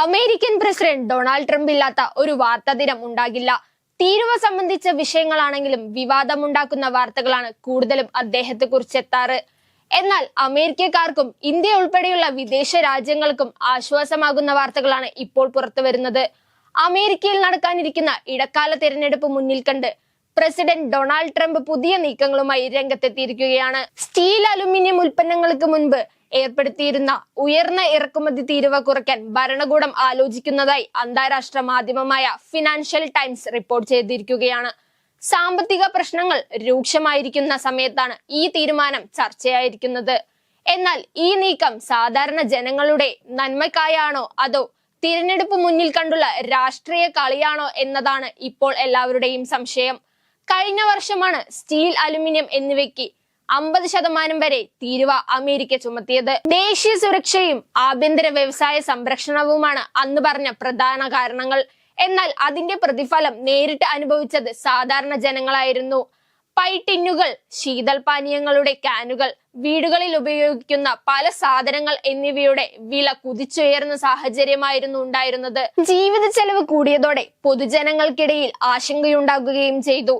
American president Donald Trump ഇല്ലാത്ത ഒരു വാർത്താ ദിനം ഉണ്ടാകില്ല. തീരുവ സംബന്ധിച്ച വിഷയങ്ങളാണെങ്കിലും വിവാദമുണ്ടാക്കുന്ന വാർത്തകളാണ് കൂടുതലും അദ്ദേഹത്തെ കുറിച്ച് എത്താറ്. എന്നാൽ അമേരിക്കക്കാർക്കും ഇന്ത്യ ഉൾപ്പെടെയുള്ള വിദേശ രാജ്യങ്ങൾക്കും ആശ്വാസമാകുന്ന വാർത്തകളാണ് ഇപ്പോൾ പുറത്തു വരുന്നത്. അമേരിക്കയിൽ നടക്കാനിരിക്കുന്ന ഇടക്കാല തിരഞ്ഞെടുപ്പ് മുന്നിൽ കണ്ട് പ്രസിഡന്റ് ഡൊണാൾഡ് ട്രംപ് പുതിയ നീക്കങ്ങളുമായി രംഗത്തെത്തിയിരിക്കുകയാണ്. സ്റ്റീൽ അലുമിനിയം ഉൽപ്പന്നങ്ങൾക്ക് മുൻപ് ഏർപ്പെടുത്തിയിരുന്ന ഉയർന്ന ഇറക്കുമതി തീരുവ കുറയ്ക്കാൻ ഭരണകൂടം ആലോചിക്കുന്നതായി അന്താരാഷ്ട്ര മാധ്യമമായ ഫിനാൻഷ്യൽ ടൈംസ് റിപ്പോർട്ട് ചെയ്തിരിക്കുകയാണ്. സാമ്പത്തിക പ്രശ്നങ്ങൾ രൂക്ഷമായിരിക്കുന്ന സമയത്താണ് ഈ തീരുമാനം ചർച്ചയായിരിക്കുന്നത്. എന്നാൽ ഈ നീക്കം സാധാരണ ജനങ്ങളുടെ നന്മക്കായാണോ അതോ തിരഞ്ഞെടുപ്പ് മുന്നിൽ കണ്ടുള്ള രാഷ്ട്രീയ കളിയാണോ എന്നതാണ് ഇപ്പോൾ എല്ലാവരുടെയും സംശയം. കഴിഞ്ഞ വർഷമാണ് സ്റ്റീൽ അലുമിനിയം എന്നിവയ്ക്ക് അമ്പത് ശതമാനം വരെ തീരുവ അമേരിക്ക ചുമത്തിയത്. ദേശീയ സുരക്ഷയും ആഭ്യന്തര വ്യവസായ സംരക്ഷണവുമാണ് അന്ന് പറഞ്ഞ പ്രധാന കാരണങ്ങൾ. എന്നാൽ അതിന്റെ പ്രതിഫലം നേരിട്ട് അനുഭവിച്ചത് സാധാരണ ജനങ്ങളായിരുന്നു. പൈറ്റിന്നുകൾ ശീതൽ പാനീയങ്ങളുടെ കാനുകൾ വീടുകളിൽ ഉപയോഗിക്കുന്ന പല സാധനങ്ങൾ എന്നിവയുടെ വില കുതിച്ചുയർന്ന സാഹചര്യമായിരുന്നു ഉണ്ടായിരുന്നത്. ജീവിത ചെലവ് കൂടിയതോടെ പൊതുജനങ്ങൾക്കിടയിൽ ആശങ്കയുണ്ടാകുകയും ചെയ്തു.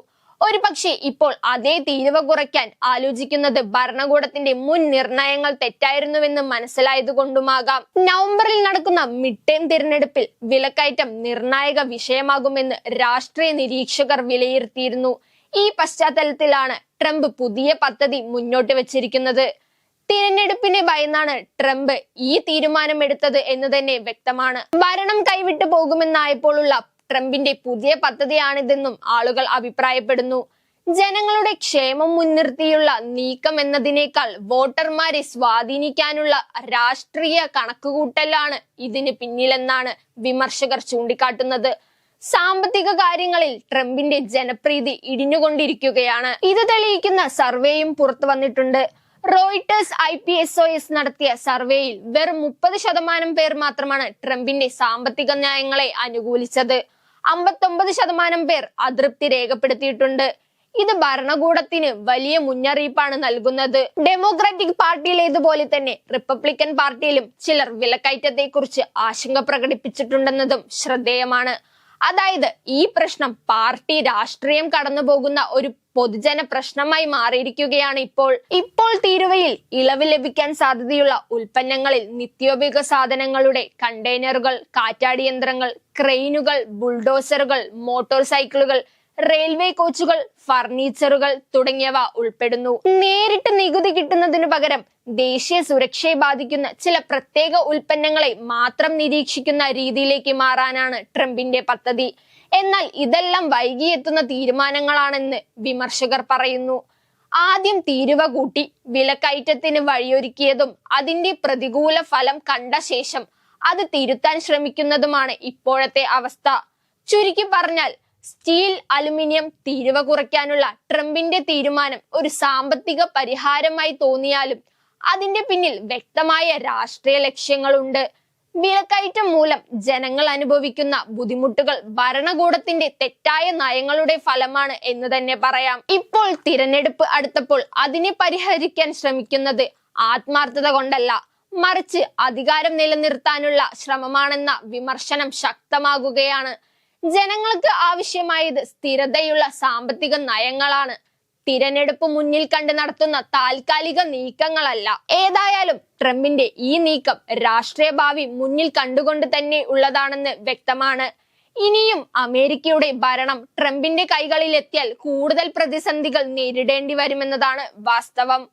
ഒരു പക്ഷേ ഇപ്പോൾ അതേ തീരുവ കുറയ്ക്കാൻ ആലോചിക്കുന്നത് ഭരണകൂടത്തിന്റെ മുൻ നിർണയങ്ങൾ തെറ്റായിരുന്നുവെന്ന് മനസ്സിലായതുകൊണ്ടുമാകാം. നവംബറിൽ നടക്കുന്ന മിഡ് ടേം തിരഞ്ഞെടുപ്പിൽ വിലക്കയറ്റം നിർണായക വിഷയമാകുമെന്ന് രാഷ്ട്രീയ നിരീക്ഷകർ വിലയിരുത്തിയിരുന്നു. ഈ പശ്ചാത്തലത്തിലാണ് ട്രംപ് പുതിയ പദ്ധതി മുന്നോട്ട് വെച്ചിരിക്കുന്നത്. തിരഞ്ഞെടുപ്പിനെ ഭയന്നാണ് ട്രംപ് ഈ തീരുമാനമെടുത്തത് എന്ന് തന്നെ വ്യക്തമാണ്. ഭരണം കൈവിട്ടു പോകുമെന്നായപ്പോഴുള്ള ട്രംപിന്റെ പുതിയ പദ്ധതിയാണിതെന്നും ആളുകൾ അഭിപ്രായപ്പെടുന്നു. ജനങ്ങളുടെ ക്ഷേമം മുൻനിർത്തിയുള്ള നീക്കം എന്നതിനേക്കാൾ വോട്ടർമാരെ സ്വാധീനിക്കാനുള്ള രാഷ്ട്രീയ കണക്കുകൂട്ടലാണ് ഇതിന് പിന്നിലെന്നാണ് വിമർശകർ ചൂണ്ടിക്കാട്ടുന്നത്. സാമ്പത്തിക കാര്യങ്ങളിൽ ട്രംപിന്റെ ജനപ്രീതി ഇടിഞ്ഞുകൊണ്ടിരിക്കുകയാണ്. ഇത് തെളിയിക്കുന്ന സർവേയും പുറത്തു വന്നിട്ടുണ്ട്. Reuters I P S O S നടത്തിയ സർവേയിൽ വെറും മുപ്പത് ശതമാനം പേർ മാത്രമാണ് ട്രംപിന്റെ സാമ്പത്തിക നയങ്ങളെ അനുകൂലിച്ചത്. അമ്പത്തൊമ്പത് ശതമാനം പേർ അതൃപ്തി രേഖപ്പെടുത്തിയിട്ടുണ്ട്. ഇത് ഭരണകൂടത്തിന് വലിയ മുന്നറിയിപ്പാണ് നൽകുന്നത്. ഡെമോക്രാറ്റിക് പാർട്ടിയിലേതുപോലെ തന്നെ റിപ്പബ്ലിക്കൻ പാർട്ടിയിലും ചിലർ വിലക്കയറ്റത്തെ കുറിച്ച് ആശങ്ക പ്രകടിപ്പിച്ചിട്ടുണ്ടെന്നതും ശ്രദ്ധേയമാണ്. അതായത് ഈ പ്രശ്നം പാർട്ടി രാഷ്ട്രീയം കടന്നുപോകുന്ന ഒരു പൊതുജന പ്രശ്നമായി മാറിയിരിക്കുകയാണ് ഇപ്പോൾ. ഇപ്പോൾ തീരുവയിൽ ഇളവ് ലഭിക്കാൻ സാധ്യതയുള്ള ഉൽപ്പന്നങ്ങളിൽ നിത്യോപയോഗ സാധനങ്ങളുടെ കണ്ടെയ്നറുകൾ കാറ്റാടി യന്ത്രങ്ങൾ ക്രെയിനുകൾ ബുൾഡോസറുകൾ മോട്ടോർ സൈക്കിളുകൾ റെയിൽവേ കോച്ചുകൾ ഫർണിച്ചറുകൾ തുടങ്ങിയവ ഉൾപ്പെടുന്നു. നേരിട്ട് നികുതി കിട്ടുന്നതിനു പകരം ദേശീയ സുരക്ഷയെ ബാധിക്കുന്ന ചില പ്രത്യേക ഉൽപ്പന്നങ്ങളെ മാത്രം നിരീക്ഷിക്കുന്ന രീതിയിലേക്ക് മാറാനാണ് ട്രംപിന്റെ പദ്ധതി. എന്നാൽ ഇതെല്ലാം വൈകിയെത്തുന്ന തീരുമാനങ്ങളാണെന്ന് വിമർശകർ പറയുന്നു. ആദ്യം തീരുവ കൂട്ടി വിലക്കയറ്റത്തിന് വഴിയൊരുക്കിയതും അതിന്റെ പ്രതികൂല ഫലം കണ്ട ശേഷം അത് തിരുത്താൻ ശ്രമിക്കുന്നതുമാണ് ഇപ്പോഴത്തെ അവസ്ഥ. ചുരുക്കി പറഞ്ഞാൽ സ്റ്റീൽ അലുമിനിയം തീരുവ കുറയ്ക്കാനുള്ള ട്രംപിന്റെ തീരുമാനം ഒരു സാമ്പത്തിക പരിഹാരമായി തോന്നിയാലും അതിന്റെ പിന്നിൽ വ്യക്തമായ രാഷ്ട്രീയ ലക്ഷ്യങ്ങളുണ്ട്. വിലക്കയറ്റം മൂലം ജനങ്ങൾ അനുഭവിക്കുന്ന ബുദ്ധിമുട്ടുകൾ ഭരണകൂടത്തിന്റെ തെറ്റായ നയങ്ങളുടെ ഫലമാണ് എന്ന് തന്നെ പറയാം. ഇപ്പോൾ തിരഞ്ഞെടുപ്പ് അടുത്തപ്പോൾ അതിനെ പരിഹരിക്കാൻ ശ്രമിക്കുന്നത് ആത്മാർത്ഥത കൊണ്ടല്ല. മറിച്ച് അധികാരം നിലനിർത്താനുള്ള ശ്രമമാണെന്ന വിമർശനം ശക്തമാകുകയാണ്. ജനങ്ങൾക്ക് ആവശ്യമായത് സ്ഥിരതയുള്ള സാമ്പത്തിക നയങ്ങളാണ്. തിരഞ്ഞെടുപ്പ് മുന്നിൽ കണ്ട് നടത്തുന്ന താൽക്കാലിക നീക്കങ്ങളല്ല. ഏതായാലും ട്രംപിന്റെ ഈ നീക്കം രാഷ്ട്രീയ ഭാവി മുന്നിൽ കണ്ടുകൊണ്ട് തന്നെ ഉള്ളതാണെന്ന് വ്യക്തമാണ്. ഇനിയും അമേരിക്കയുടെ ഭരണം ട്രംപിന്റെ കൈകളിലെത്തിയാൽ കൂടുതൽ പ്രതിസന്ധികൾ നേരിടേണ്ടി വരുമെന്നതാണ് വാസ്തവം.